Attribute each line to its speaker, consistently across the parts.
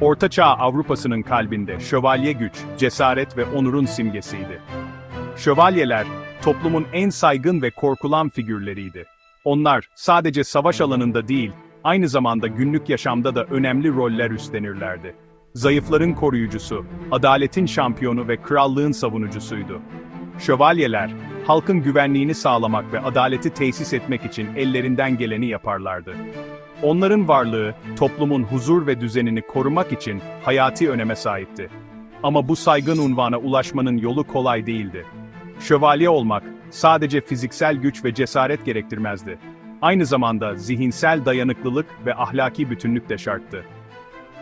Speaker 1: Orta Çağ Avrupa'sının kalbinde şövalye güç, cesaret ve onurun simgesiydi. Şövalyeler, toplumun en saygın ve korkulan figürleriydi. Onlar, sadece savaş alanında değil, aynı zamanda günlük yaşamda da önemli roller üstlenirlerdi. Zayıfların koruyucusu, adaletin şampiyonu ve krallığın savunucusuydu. Şövalyeler, halkın güvenliğini sağlamak ve adaleti tesis etmek için ellerinden geleni yaparlardı. Onların varlığı, toplumun huzur ve düzenini korumak için hayati öneme sahipti. Ama bu saygın unvana ulaşmanın yolu kolay değildi. Şövalye olmak, sadece fiziksel güç ve cesaret gerektirmezdi. Aynı zamanda zihinsel dayanıklılık ve ahlaki bütünlük de şarttı.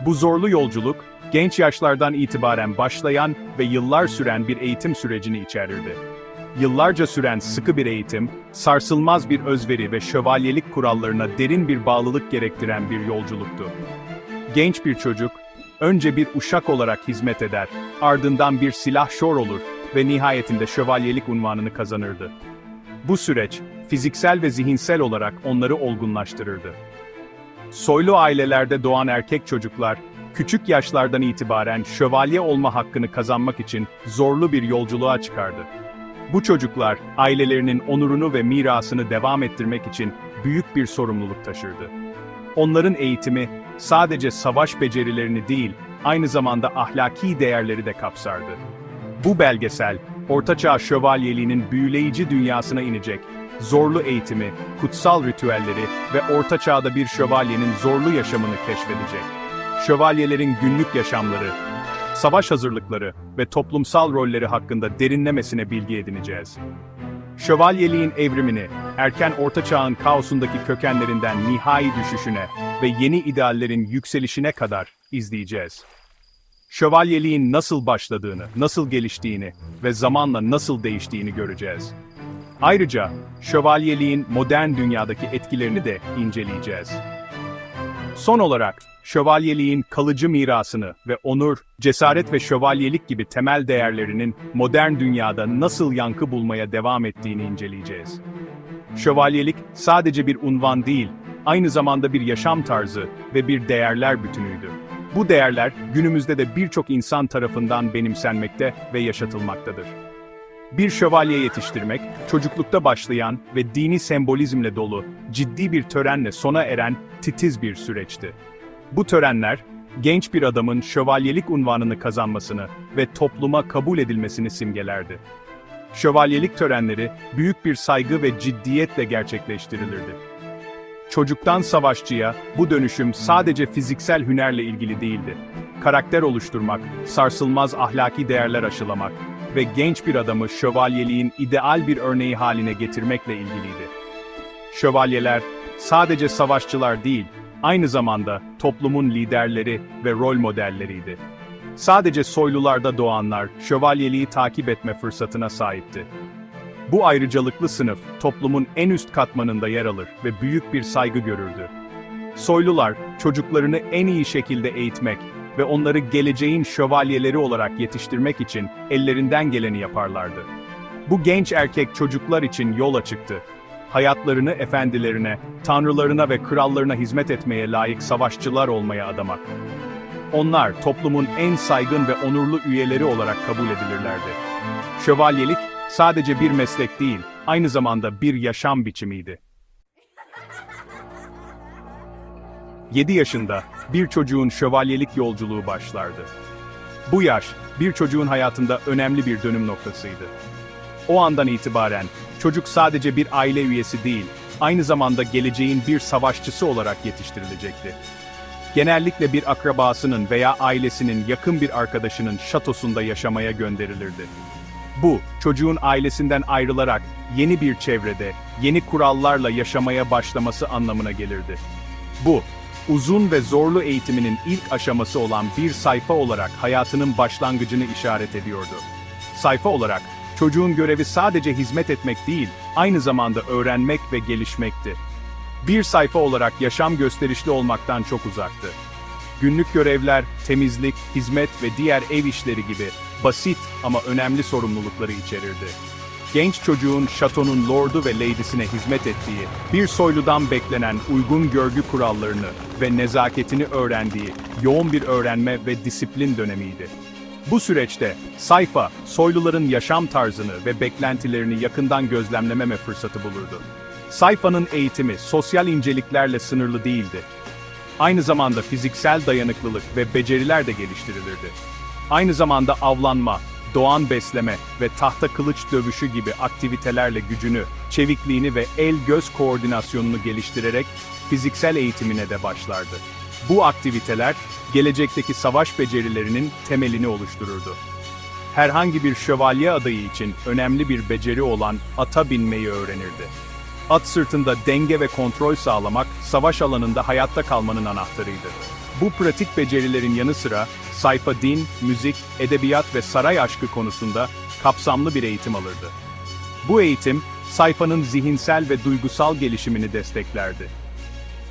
Speaker 1: Bu zorlu yolculuk, genç yaşlardan itibaren başlayan ve yıllar süren bir eğitim sürecini içerirdi. Yıllarca süren sıkı bir eğitim, sarsılmaz bir özveri ve şövalyelik kurallarına derin bir bağlılık gerektiren bir yolculuktu. Genç bir çocuk, önce bir uşak olarak hizmet eder, ardından bir silahşor olur ve nihayetinde şövalyelik unvanını kazanırdı. Bu süreç, fiziksel ve zihinsel olarak onları olgunlaştırırdı. Soylu ailelerde doğan erkek çocuklar, küçük yaşlardan itibaren şövalye olma hakkını kazanmak için zorlu bir yolculuğa çıkardı. Bu çocuklar, ailelerinin onurunu ve mirasını devam ettirmek için büyük bir sorumluluk taşırdı. Onların eğitimi, sadece savaş becerilerini değil, aynı zamanda ahlaki değerleri de kapsardı. Bu belgesel, Ortaçağ şövalyeliğinin büyüleyici dünyasına inecek, zorlu eğitimi, kutsal ritüelleri ve Orta Çağ'da bir şövalyenin zorlu yaşamını keşfedecek. Şövalyelerin günlük yaşamları, savaş hazırlıkları ve toplumsal rolleri hakkında derinlemesine bilgi edineceğiz. Şövalyeliğin evrimini, erken Orta Çağ'ın kaosundaki kökenlerinden nihai düşüşüne ve yeni ideallerin yükselişine kadar izleyeceğiz. Şövalyeliğin nasıl başladığını, nasıl geliştiğini ve zamanla nasıl değiştiğini göreceğiz. Ayrıca şövalyeliğin modern dünyadaki etkilerini de inceleyeceğiz. Son olarak, şövalyeliğin kalıcı mirasını ve onur, cesaret ve şövalyelik gibi temel değerlerinin modern dünyada nasıl yankı bulmaya devam ettiğini inceleyeceğiz. Şövalyelik sadece bir unvan değil, aynı zamanda bir yaşam tarzı ve bir değerler bütünüydü. Bu değerler günümüzde de birçok insan tarafından benimsenmekte ve yaşatılmaktadır. Bir şövalye yetiştirmek, çocuklukta başlayan ve dini sembolizmle dolu, ciddi bir törenle sona eren titiz bir süreçti. Bu törenler, genç bir adamın şövalyelik unvanını kazanmasını ve topluma kabul edilmesini simgelerdi. Şövalyelik törenleri, büyük bir saygı ve ciddiyetle gerçekleştirilirdi. Çocuktan savaşçıya, bu dönüşüm sadece fiziksel hünerle ilgili değildi. Karakter oluşturmak, sarsılmaz ahlaki değerler aşılamak ve genç bir adamı şövalyeliğin ideal bir örneği haline getirmekle ilgiliydi. Şövalyeler, sadece savaşçılar değil, aynı zamanda toplumun liderleri ve rol modelleriydi. Sadece soylularda doğanlar, şövalyeliği takip etme fırsatına sahipti. Bu ayrıcalıklı sınıf, toplumun en üst katmanında yer alır ve büyük bir saygı görürdü. Soylular, çocuklarını en iyi şekilde eğitmek ve onları geleceğin şövalyeleri olarak yetiştirmek için ellerinden geleni yaparlardı. Bu genç erkek çocuklar için yol açıktı. Hayatlarını efendilerine, tanrılarına ve krallarına hizmet etmeye layık savaşçılar olmaya adamak. Onlar toplumun en saygın ve onurlu üyeleri olarak kabul edilirlerdi. Şövalyelik sadece bir meslek değil, aynı zamanda bir yaşam biçimiydi. 7 yaşında bir çocuğun şövalyelik yolculuğu başlardı. Bu yaş, bir çocuğun hayatında önemli bir dönüm noktasıydı. O andan itibaren, çocuk sadece bir aile üyesi değil, aynı zamanda geleceğin bir savaşçısı olarak yetiştirilecekti. Genellikle bir akrabasının veya ailesinin yakın bir arkadaşının şatosunda yaşamaya gönderilirdi. Bu, çocuğun ailesinden ayrılarak yeni bir çevrede, yeni kurallarla yaşamaya başlaması anlamına gelirdi. Bu, uzun ve zorlu eğitiminin ilk aşaması olan bir sayfa olarak hayatının başlangıcını işaret ediyordu. Sayfa olarak, çocuğun görevi sadece hizmet etmek değil, aynı zamanda öğrenmek ve gelişmekti. Bir sayfa olarak yaşam gösterişli olmaktan çok uzaktı. Günlük görevler, temizlik, hizmet ve diğer ev işleri gibi basit ama önemli sorumlulukları içerirdi. Genç çocuğun şatonun lordu ve lady'sine hizmet ettiği, bir soyludan beklenen uygun görgü kurallarını ve nezaketini öğrendiği yoğun bir öğrenme ve disiplin dönemiydi. Bu süreçte sayfa, soyluların yaşam tarzını ve beklentilerini yakından gözlemleme fırsatı bulurdu. Sayfanın eğitimi sosyal inceliklerle sınırlı değildi. Aynı zamanda fiziksel dayanıklılık ve beceriler de geliştirilirdi. Aynı zamanda avlanma, doğan besleme ve tahta kılıç dövüşü gibi aktivitelerle gücünü, çevikliğini ve el-göz koordinasyonunu geliştirerek fiziksel eğitimine de başlardı. Bu aktiviteler, gelecekteki savaş becerilerinin temelini oluştururdu. Herhangi bir şövalye adayı için önemli bir beceri olan ata binmeyi öğrenirdi. At sırtında denge ve kontrol sağlamak, savaş alanında hayatta kalmanın anahtarıydı. Bu pratik becerilerin yanı sıra, sayfa din, müzik, edebiyat ve saray aşkı konusunda kapsamlı bir eğitim alırdı. Bu eğitim, sayfanın zihinsel ve duygusal gelişimini desteklerdi.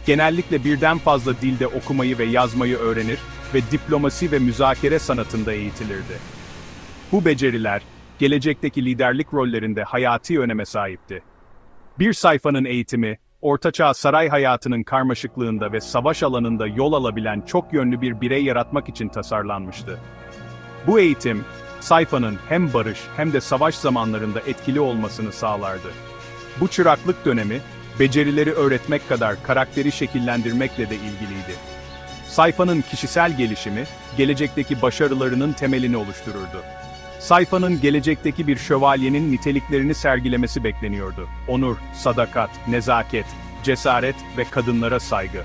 Speaker 1: Genellikle birden fazla dilde okumayı ve yazmayı öğrenir ve diplomasi ve müzakere sanatında eğitilirdi. Bu beceriler, gelecekteki liderlik rollerinde hayati öneme sahipti. Bir sayfanın eğitimi, Ortaçağ saray hayatının karmaşıklığında ve savaş alanında yol alabilen çok yönlü bir birey yaratmak için tasarlanmıştı. Bu eğitim, sayfanın hem barış hem de savaş zamanlarında etkili olmasını sağlardı. Bu çıraklık dönemi, becerileri öğretmek kadar karakteri şekillendirmekle de ilgiliydi. Sayfanın kişisel gelişimi, gelecekteki başarılarının temelini oluştururdu. Sayfanın gelecekteki bir şövalyenin niteliklerini sergilemesi bekleniyordu. Onur, sadakat, nezaket, cesaret ve kadınlara saygı.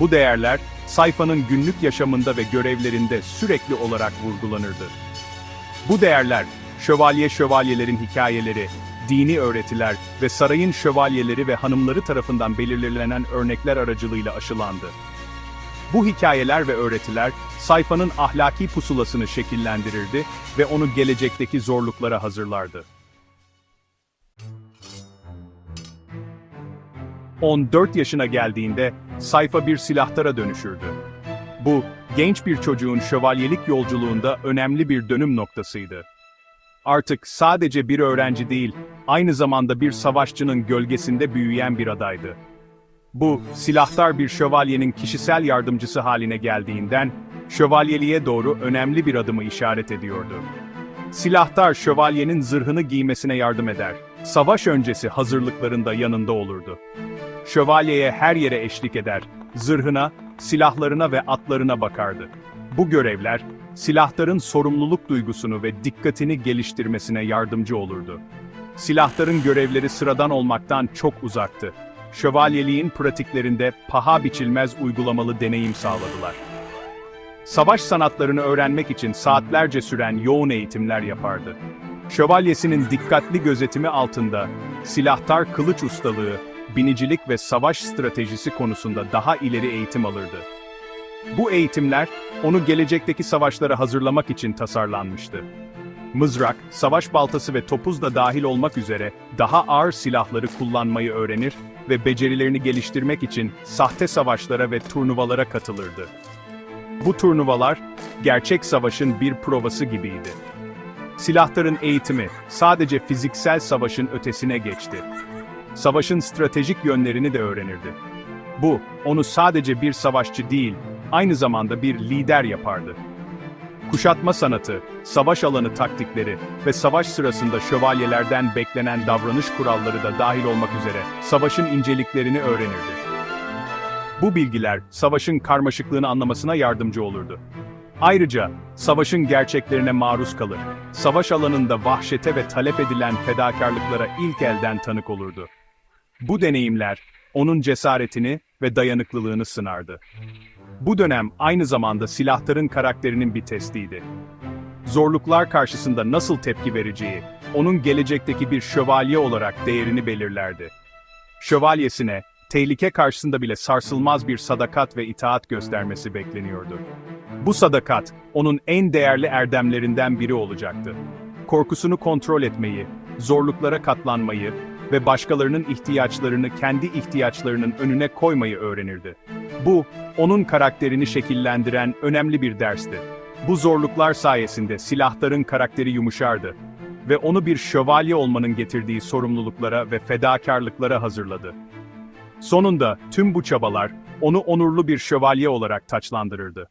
Speaker 1: Bu değerler, sayfanın günlük yaşamında ve görevlerinde sürekli olarak vurgulanırdı. Bu değerler, şövalye şövalyelerin hikayeleri, dini öğretiler ve sarayın şövalyeleri ve hanımları tarafından belirlenen örnekler aracılığıyla aşılandı. Bu hikayeler ve öğretiler, sayfanın ahlaki pusulasını şekillendirirdi ve onu gelecekteki zorluklara hazırlardı. 14 yaşına geldiğinde sayfa bir silahtara dönüşürdü. Bu, genç bir çocuğun şövalyelik yolculuğunda önemli bir dönüm noktasıydı. Artık sadece bir öğrenci değil, aynı zamanda bir savaşçının gölgesinde büyüyen bir adaydı. Bu, silahtar bir şövalyenin kişisel yardımcısı haline geldiğinden, şövalyeliğe doğru önemli bir adımı işaret ediyordu. Silahtar şövalyenin zırhını giymesine yardım eder. Savaş öncesi hazırlıklarında yanında olurdu. Şövalyeye her yere eşlik eder, zırhına, silahlarına ve atlarına bakardı. Bu görevler, silahtarın sorumluluk duygusunu ve dikkatini geliştirmesine yardımcı olurdu. Silahtarın görevleri sıradan olmaktan çok uzaktı. Şövalyeliğin pratiklerinde paha biçilmez uygulamalı deneyim sağladılar. Savaş sanatlarını öğrenmek için saatlerce süren yoğun eğitimler yapardı. Şövalyesinin dikkatli gözetimi altında, silahtar kılıç ustalığı, binicilik ve savaş stratejisi konusunda daha ileri eğitim alırdı. Bu eğitimler, onu gelecekteki savaşlara hazırlamak için tasarlanmıştı. Mızrak, savaş baltası ve topuz da dahil olmak üzere daha ağır silahları kullanmayı öğrenir ve becerilerini geliştirmek için sahte savaşlara ve turnuvalara katılırdı. Bu turnuvalar, gerçek savaşın bir provası gibiydi. Silahtarın eğitimi sadece fiziksel savaşın ötesine geçti. Savaşın stratejik yönlerini de öğrenirdi. Bu, onu sadece bir savaşçı değil, aynı zamanda bir lider yapardı. Kuşatma sanatı, savaş alanı taktikleri ve savaş sırasında şövalyelerden beklenen davranış kuralları da dahil olmak üzere savaşın inceliklerini öğrenirdi. Bu bilgiler, savaşın karmaşıklığını anlamasına yardımcı olurdu. Ayrıca, savaşın gerçeklerine maruz kalır, savaş alanında vahşete ve talep edilen fedakarlıklara ilk elden tanık olurdu. Bu deneyimler, onun cesaretini ve dayanıklılığını sınardı. Bu dönem aynı zamanda silahtarın karakterinin bir testiydi. Zorluklar karşısında nasıl tepki vereceği, onun gelecekteki bir şövalye olarak değerini belirlerdi. Şövalyesine, tehlike karşısında bile sarsılmaz bir sadakat ve itaat göstermesi bekleniyordu. Bu sadakat, onun en değerli erdemlerinden biri olacaktı. Korkusunu kontrol etmeyi, zorluklara katlanmayı ve başkalarının ihtiyaçlarını kendi ihtiyaçlarının önüne koymayı öğrenirdi. Bu, onun karakterini şekillendiren önemli bir dersti. Bu zorluklar sayesinde silahtarın karakteri yumuşardı ve onu bir şövalye olmanın getirdiği sorumluluklara ve fedakarlıklara hazırladı. Sonunda tüm bu çabalar onu onurlu bir şövalye olarak taçlandırırdı.